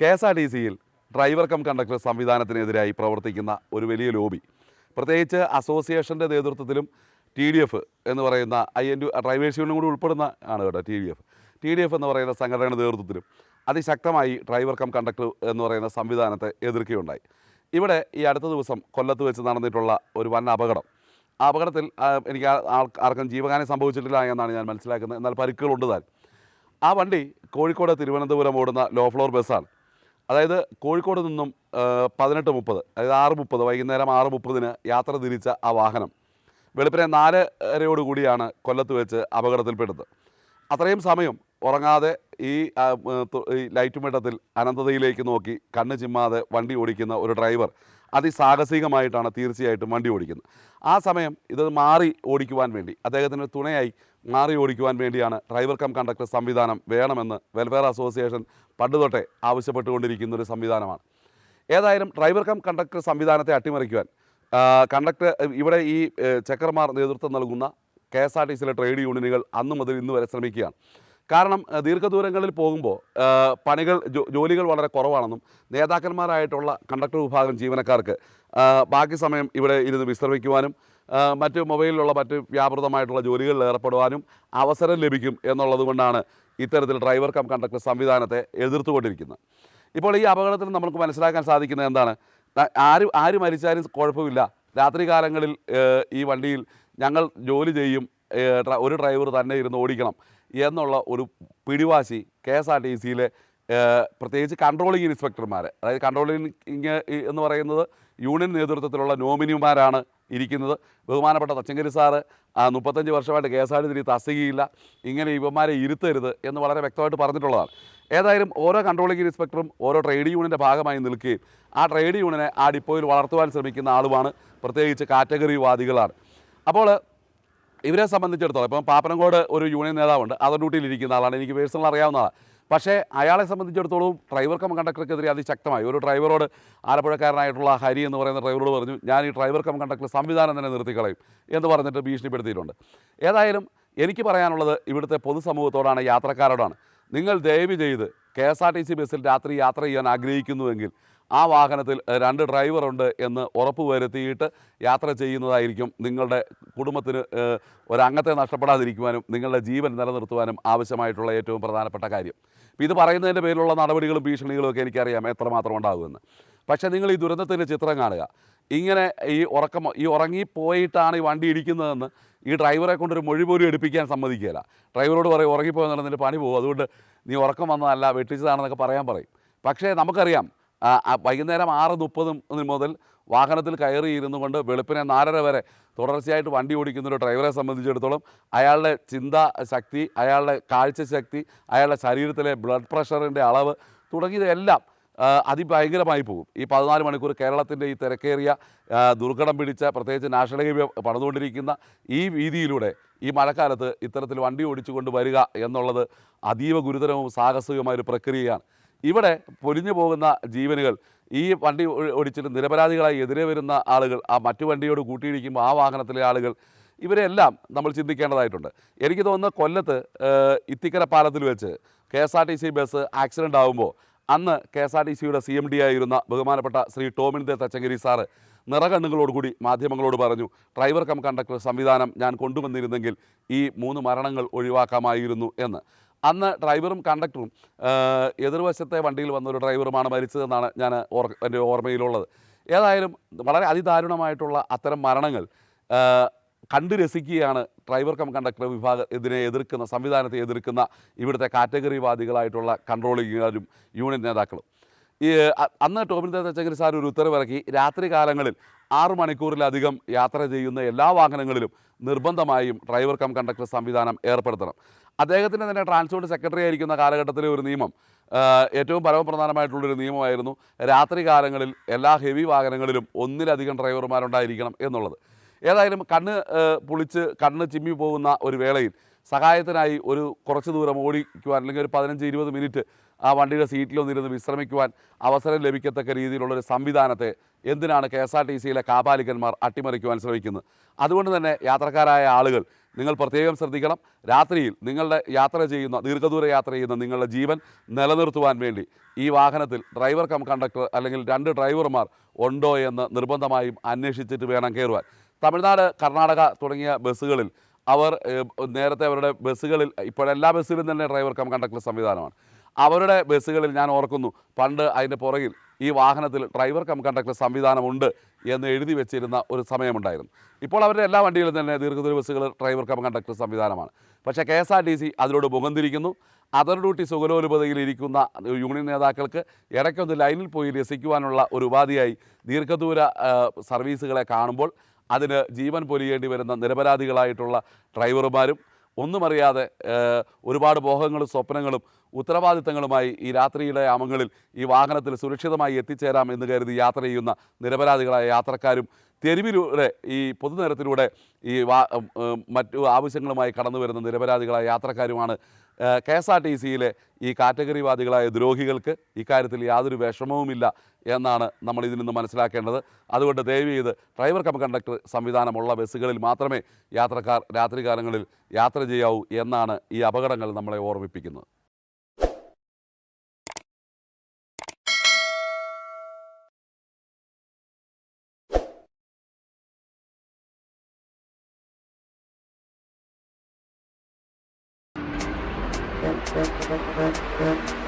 K S R T സിയിൽ driver cum conductor സംവിധാനത്തിനെതിരായി പ്രവർത്തിക്കുന്ന ഒരു വലിയ ലോബി. പ്രത്യേകിച്ച് അസോസിയേഷന്റെ നേതൃത്വത്തിലും ടി ഡി എഫ് എന്ന് പറയുന്ന ഐ എൻ ഡ്രൈവേഴ്സ് യൂണിയൻ കൂടി ഉൾപ്പെടുന്ന ആണ് കേട്ടോ T D F. T D F എന്ന് പറയുന്ന സംഘടനയുടെ നേതൃത്വത്തിലും അതിശക്തമായി ഡ്രൈവർ കം കണ്ടക്ടർ എന്ന് പറയുന്ന സംവിധാനത്തെ എതിർക്കുകയുണ്ടായി. ഇവിടെ ഈ അടുത്ത ദിവസം കൊല്ലത്ത് വെച്ച് നടന്നിട്ടുള്ള ഒരു വൻ അപകടം. ആ അപകടത്തിൽ എനിക്ക് ആർക്കും ജീവഹാനി സംഭവിച്ചിട്ടില്ല എന്നാണ് ഞാൻ മനസ്സിലാക്കുന്നത്. എന്നാൽ പരിക്കുകളുണ്ട് താൻ. ആ വണ്ടി കോഴിക്കോട് തിരുവനന്തപുരം ഓടുന്ന ലോ ഫ്ലോർ ബസ്സാണ്. അതായത് കോഴിക്കോട് നിന്നും പതിനെട്ട് മുപ്പത് അതായത് ആറ് മുപ്പത് വൈകുന്നേരം ആറ് മുപ്പതിന് യാത്ര തിരിച്ച ആ വാഹനം വെളുപ്പിനെ നാലരയോടുകൂടിയാണ് കൊല്ലത്ത് വെച്ച് അപകടത്തിൽപ്പെട്ടത്. അത്രയും സമയം ഉറങ്ങാതെ ഈ ലൈറ്റ് വെട്ടത്തിൽ അനന്തതയിലേക്ക് നോക്കി കണ്ണ് ചിമ്മാതെ വണ്ടി ഓടിക്കുന്ന ഒരു ഡ്രൈവർ അതിസാഹസികമായിട്ടാണ് തീർച്ചയായിട്ടും വണ്ടി ഓടിക്കുന്നത്. ആ സമയം ഇത് മാറി ഓടിക്കുവാൻ വേണ്ടി അദ്ദേഹത്തിന് തുണയായി മാറി ഓടിക്കുവാൻ വേണ്ടിയാണ് ഡ്രൈവർ കം കണ്ടക്ടർ സംവിധാനം വേണമെന്ന് വെൽഫെയർ അസോസിയേഷൻ പണ്ട് തൊട്ടേ ആവശ്യപ്പെട്ടുകൊണ്ടിരിക്കുന്ന ഒരു സംവിധാനമാണ്. ഏതായാലും ഡ്രൈവർ കം കണ്ടക്ടർ സംവിധാനത്തെ അട്ടിമറിക്കുവാൻ കണ്ടക്ടർ ഇവിടെ ഈ ചെക്കർമാർ നേതൃത്വം നൽകുന്ന കെ എസ് ആർ ടി സിയിലെ ട്രേഡ് യൂണിയനുകൾ അന്നു മുതൽ ഇന്ന് വരെ ശ്രമിക്കുകയാണ്. കാരണം ദീർഘദൂരങ്ങളിൽ പോകുമ്പോൾ പണികൾ ജോലികൾ വളരെ കുറവാണെന്നും നേതാക്കന്മാരായിട്ടുള്ള കണ്ടക്ടർ വിഭാഗം ജീവനക്കാർക്ക് ബാക്കി സമയം ഇവിടെ ഇരുന്ന് വിശ്രമിക്കുവാനും മറ്റ് മൊബൈലിലുള്ള മറ്റ് വ്യാപൃതമായിട്ടുള്ള ജോലികളിൽ ഏർപ്പെടുവാനും അവസരം ലഭിക്കും എന്നുള്ളതുകൊണ്ടാണ് ഇത്തരത്തിൽ ഡ്രൈവർ കം കണ്ടക്ടർ സംവിധാനത്തെ എതിർത്തുകൊണ്ടിരിക്കുന്നത്. ഇപ്പോൾ ഈ അപകടത്തിൽ നമുക്ക് മനസ്സിലാക്കാൻ സാധിക്കുന്നത് എന്താണ്? ആര് ആര് മരിച്ചാലും കുഴപ്പമില്ല. രാത്രി കാലങ്ങളിൽ ഈ വണ്ടിയിൽ ഞങ്ങൾ ജോലി ചെയ്യും ഒരു ഡ്രൈവർ തന്നെ ഇരുന്ന് ഓടിക്കണം എന്നുള്ള ഒരു പിടിവാശി കെ എസ് ആർ ടി സിയിലെ പ്രത്യേകിച്ച് കൺട്രോളിംഗ് ഇൻസ്പെക്ടർമാർ അതായത് കൺട്രോളിംഗ് എന്ന് പറയുന്നത് യൂണിയൻ നേതൃത്വത്തിലുള്ള നോമിനിമാരാണ് ഇരിക്കുന്നത്. ബഹുമാനപ്പെട്ട തച്ചങ്കരി സാറ് മുപ്പത്തഞ്ച് വർഷമായിട്ട് K S R T C തസ്തികയില്ല. ഇങ്ങനെ ഇവന്മാരെ ഇരുത്തരുത് എന്ന് വളരെ വ്യക്തമായിട്ട് പറഞ്ഞിട്ടുള്ളതാണ്. ഏതായാലും ഓരോ കൺട്രോളിംഗ് ഇൻസ്പെക്ടറും ഓരോ ട്രേഡ് യൂണിയന്റെ ഭാഗമായി നിൽക്കുകയും ആ ട്രേഡ് യൂണിയനെ ആ ഡിപ്പോയിൽ വളർത്തുവാൻ ശ്രമിക്കുന്ന ആളുമാണ് പ്രത്യേകിച്ച് കാറ്റഗറി വാദികളാണ്. അപ്പോൾ ഇവരെ സംബന്ധിച്ചിടത്തോളം ഇപ്പം പാപ്പനംകോട് ഒരു യൂണിയൻ നേതാവുണ്ട് അതർ ഡ്യൂട്ടിയിൽ ഇരിക്കുന്ന ആളാണ്. എനിക്ക് പേഴ്സണൽ അറിയാവുന്ന അറിയാവുന്നതാണ് പക്ഷേ അയാളെ സംബന്ധിച്ചിടത്തോളം ഡ്രൈവർ കം കണ്ടക്ടർക്കെതിരെ അതിശക്തമായി. ഒരു ഡ്രൈവറോട് ആലപ്പുഴക്കാരനായിട്ടുള്ള ഹരി എന്ന് പറയുന്ന ഡ്രൈവറോട് പറഞ്ഞു ഞാൻ ഈ ഡ്രൈവർ കം കണ്ടക്ടർ സംവിധാനം തന്നെ നിർത്തിക്കളയും എന്ന് പറഞ്ഞിട്ട് ഭീഷണിപ്പെടുത്തിയിട്ടുണ്ട്. ഏതായാലും എനിക്ക് പറയാനുള്ളത് ഇവിടുത്തെ പൊതുസമൂഹത്തോടാണ് യാത്രക്കാരോടാണ്. നിങ്ങൾ ദയവ് ചെയ്ത് K S R T C ബസ്സിൽ രാത്രി യാത്ര ചെയ്യാൻ ആഗ്രഹിക്കുന്നുവെങ്കിൽ ആ വാഹനത്തിൽ രണ്ട് ഡ്രൈവറുണ്ട് എന്ന് ഉറപ്പ് വരുത്തിയിട്ട് യാത്ര ചെയ്യുന്നതായിരിക്കും നിങ്ങളുടെ കുടുംബത്തിന് ഒരംഗത്തെ നഷ്ടപ്പെടാതിരിക്കുവാനും നിങ്ങളുടെ ജീവൻ നിലനിർത്തുവാനും ആവശ്യമായിട്ടുള്ള ഏറ്റവും പ്രധാനപ്പെട്ട കാര്യം. ഇപ്പം ഇത് പറയുന്നതിന്റെ പേരിലുള്ള നടപടികളും ഭീഷണികളും ഒക്കെ എനിക്കറിയാം എത്രമാത്രം ഉണ്ടാകുമെന്ന്. പക്ഷേ നിങ്ങൾ ഈ ദുരന്തത്തിന്റെ ചിത്രം കാണുക. ഇങ്ങനെ ഈ ഉറക്കം ഈ ഉറങ്ങിപ്പോയിട്ടാണ് ഈ വണ്ടി ഇടിക്കുന്നതെന്ന് ഈ ഡ്രൈവറെ കൊണ്ടൊരു മൊഴി പോലും എടുപ്പിക്കാൻ സമ്മതിക്കുകയില്ല. ഡ്രൈവറോട് പറയും ഉറങ്ങിപ്പോയെന്നുള്ള നിന്റെ പണി പോകും. അതുകൊണ്ട് നീ ഉറക്കം വന്നതല്ല വെട്ടിച്ചതാണെന്നൊക്കെ പറയാൻ പറയും. പക്ഷേ നമുക്കറിയാം വൈകുന്നേരം ആറ് മുപ്പതും മുതൽ വാഹനത്തിൽ കയറി ഇരുന്നു കൊണ്ട് വെളുപ്പിനെ നാലര വരെ തുടർച്ചയായിട്ട് വണ്ടി ഓടിക്കുന്ന ഒരു ഡ്രൈവറെ സംബന്ധിച്ചിടത്തോളം അയാളുടെ ചിന്താ ശക്തി അയാളുടെ കാഴ്ചശക്തി അയാളുടെ ശരീരത്തിലെ ബ്ലഡ് പ്രഷറിന്റെ അളവ് തുടങ്ങിയതെല്ലാം അതിഭയങ്കരമായി പോകും. ഈ പതിനാല് മണിക്കൂർ കേരളത്തിന്റെ ഈ തിരക്കേറിയ ദുർഘടം പിടിച്ച പ്രത്യേകിച്ച് നാഷണൽ ഹൈവേ പണിതുകൊണ്ടിരിക്കുന്ന ഈ വീതിയിലൂടെ ഈ മഴക്കാലത്ത് ഇത്തരത്തിൽ വണ്ടി ഓടിച്ചുകൊണ്ട് വരിക എന്നുള്ളത് അതീവ ഗുരുതരവും സാഹസികമായ ഒരു പ്രക്രിയയാണ്. ഇവിടെ പൊലിഞ്ഞു പോകുന്ന ജീവനുകൾ ഈ വണ്ടി ഓടിച്ചിട്ട് നിരപരാധികളായി എതിരെ വരുന്ന ആളുകൾ ആ മറ്റു വണ്ടിയോട് കൂട്ടിയിടിക്കുമ്പോൾ ആ വാഹനത്തിലെ ആളുകൾ ഇവരെല്ലാം നമ്മൾ ചിന്തിക്കേണ്ടതായിട്ടുണ്ട്. എനിക്ക് തോന്നുന്ന കൊല്ലത്ത് ഇത്തിക്കര പാലത്തിൽ വെച്ച് K S R T C bus accident ആകുമ്പോൾ അന്ന് കെ എസ് ആർ ടി സിയുടെ സി എം ഡി ആയിരുന്ന ബഹുമാനപ്പെട്ട ശ്രീ ടോമിൻ ദേ തച്ചങ്കരി സാറ് നിറകണ്ണുകളോടുകൂടി മാധ്യമങ്ങളോട് പറഞ്ഞു ഡ്രൈവർ കം കണ്ടക്ടർ സംവിധാനം ഞാൻ കൊണ്ടുവന്നിരുന്നെങ്കിൽ ഈ മൂന്ന് മരണങ്ങൾ ഒഴിവാക്കാമായിരുന്നു എന്ന്. അന്ന് ഡ്രൈവറും കണ്ടക്ടറും എതിർവശത്തെ വണ്ടിയിൽ വന്ന ഒരു ഡ്രൈവറുമാണ് മരിച്ചതെന്നാണ് ഞാൻ ഓർ എന്റെ ഓർമ്മയിലുള്ളത്. ഏതായാലും വളരെ അതിദാരുണമായിട്ടുള്ള അത്തരം മരണങ്ങൾ കണ്ടു രസിക്കുകയാണ് ഡ്രൈവർ കം കണ്ടക്ടർ വിഭാഗം ഇതിനെ എതിർക്കുന്ന സംവിധാനത്തെ എതിർക്കുന്ന ഇവിടുത്തെ കാറ്റഗറിവാദികളായിട്ടുള്ള കൺട്രോളിങ്ങുകാരും യൂണിയൻ നേതാക്കളും. ഈ അന്ന് ടോമിൻ ദേവചങ്കരി സാർ ഒരു ഉത്തരവിറക്കി രാത്രി കാലങ്ങളിൽ ആറ് മണിക്കൂറിലധികം യാത്ര ചെയ്യുന്ന എല്ലാ വാഹനങ്ങളിലും നിർബന്ധമായും ഡ്രൈവർ കം കണ്ടക്ടർ സംവിധാനം ഏർപ്പെടുത്തണം. അദ്ദേഹത്തിന് തന്നെ ട്രാൻസ്പോർട്ട് സെക്രട്ടറി ആയിരിക്കുന്ന കാലഘട്ടത്തിലെ ഒരു നിയമം ഏറ്റവും പരമപ്രധാനമായിട്ടുള്ളൊരു നിയമമായിരുന്നു രാത്രി കാലങ്ങളിൽ എല്ലാ ഹെവി വാഹനങ്ങളിലും ഒന്നിലധികം ഡ്രൈവർമാരുണ്ടായിരിക്കണം എന്നുള്ളത്. ഏതായാലും കണ്ണ് പുളിച്ച് കണ്ണ് ചിമ്മി പോകുന്ന ഒരു വേളയിൽ സഹായത്തിനായി ഒരു കുറച്ച് ദൂരം ഓടിക്കുവാൻ അല്ലെങ്കിൽ ഒരു പതിനഞ്ച് ഇരുപത് മിനിറ്റ് ആ വണ്ടിയുടെ സീറ്റിലൊന്നിരുന്ന് വിശ്രമിക്കുവാൻ അവസരം ലഭിക്കത്തക്ക രീതിയിലുള്ളൊരു സംവിധാനത്തെ എന്തിനാണ് കെ എസ് ആർ ടി സിയിലെ കാപാലികന്മാർ അട്ടിമറിക്കുവാൻ ശ്രമിക്കുന്നത്? അതുകൊണ്ട് തന്നെ യാത്രക്കാരായ ആളുകൾ നിങ്ങൾ പ്രത്യേകം ശ്രദ്ധിക്കണം. രാത്രിയിൽ നിങ്ങളുടെ യാത്ര ചെയ്യുന്ന ദീർഘദൂര യാത്ര ചെയ്യുന്ന നിങ്ങളുടെ ജീവൻ നിലനിർത്തുവാൻ വേണ്ടി ഈ വാഹനത്തിൽ ഡ്രൈവർ കം കണ്ടക്ടർ അല്ലെങ്കിൽ രണ്ട് ഡ്രൈവർമാർ ഉണ്ടോ എന്ന് നിർബന്ധമായും അന്വേഷിച്ചിട്ട് വേണം കയറുവാൻ. തമിഴ്നാട് കർണാടക തുടങ്ങിയ ബസ്സുകളിൽ അവർ നേരത്തെ അവരുടെ ബസ്സുകളിൽ ഇപ്പോഴെല്ലാ ബസ്സിലും തന്നെ ഡ്രൈവർ കം കണ്ടക്ടർ സംവിധാനമാണ്. അവരുടെ ബസ്സുകളിൽ ഞാൻ ഓർക്കുന്നു പണ്ട് അതിന്റെ പുറകിൽ ഈ വാഹനത്തിൽ ഡ്രൈവർ കം കണ്ടക്ടർ സംവിധാനമുണ്ട് എന്ന് എഴുതി വെച്ചിരുന്ന ഒരു സമയമുണ്ടായിരുന്നു. ഇപ്പോൾ അവരുടെ എല്ലാ വണ്ടികളിലും തന്നെ ദീർഘദൂര ബസ്സുകൾ ഡ്രൈവർ കം കണ്ടക്ടർ സംവിധാനമാണ്. പക്ഷേ K S R T C അതിലൂടെ മുഖന്തിരിക്കുന്നു അതർ ഡ്യൂട്ടി സുഗലോലുപതയിൽ ഇരിക്കുന്ന യൂണിയൻ നേതാക്കൾക്ക് ഇടയ്ക്കൊന്ന് ലൈനിൽ പോയി രസിക്കുവാനുള്ള ഒരു ഉപാധിയായി ദീർഘദൂര സർവീസുകളെ കാണുമ്പോൾ അതിന് ജീവൻ പൊലിയേണ്ടി വരുന്ന നിരപരാധികളായിട്ടുള്ള ഡ്രൈവർമാരും ഒന്നുമറിയാതെ ഒരുപാട് മോഹങ്ങളും സ്വപ്നങ്ങളും ഉത്തരവാദിത്തങ്ങളുമായി ഈ രാത്രിയുടെ യാമങ്ങളിൽ ഈ വാഹനത്തിൽ സുരക്ഷിതമായി എത്തിച്ചേരാം എന്ന് കരുതി യാത്ര ചെയ്യുന്ന നിരപരാധികളായ യാത്രക്കാരും തെരുവിലൂടെ ഈ പൊതുനിരത്തിലൂടെ ഈ വാ മറ്റു ആവശ്യങ്ങളുമായി കടന്നു വരുന്ന നിരപരാധികളായ യാത്രക്കാരുമാണ് കെ എസ് ആർ ടി സിയിലെ ഈ കാറ്റഗറിവാദികളായ ദ്രോഹികൾക്ക് ഇക്കാര്യത്തിൽ യാതൊരു വിഷമവുമില്ല എന്നാണ് നമ്മൾ ഇതിൽ നിന്ന് മനസ്സിലാക്കേണ്ടത്. അതുകൊണ്ട് ദയവ് ചെയ്ത് ഡ്രൈവർ കം കണ്ടക്ടർ സംവിധാനമുള്ള ബസ്സുകളിൽ മാത്രമേ യാത്രക്കാർ രാത്രികാലങ്ങളിൽ യാത്ര ചെയ്യാവൂ എന്നാണ് ഈ അപകടങ്ങൾ നമ്മളെ ഓർമ്മിപ്പിക്കുന്നത്. Thank you.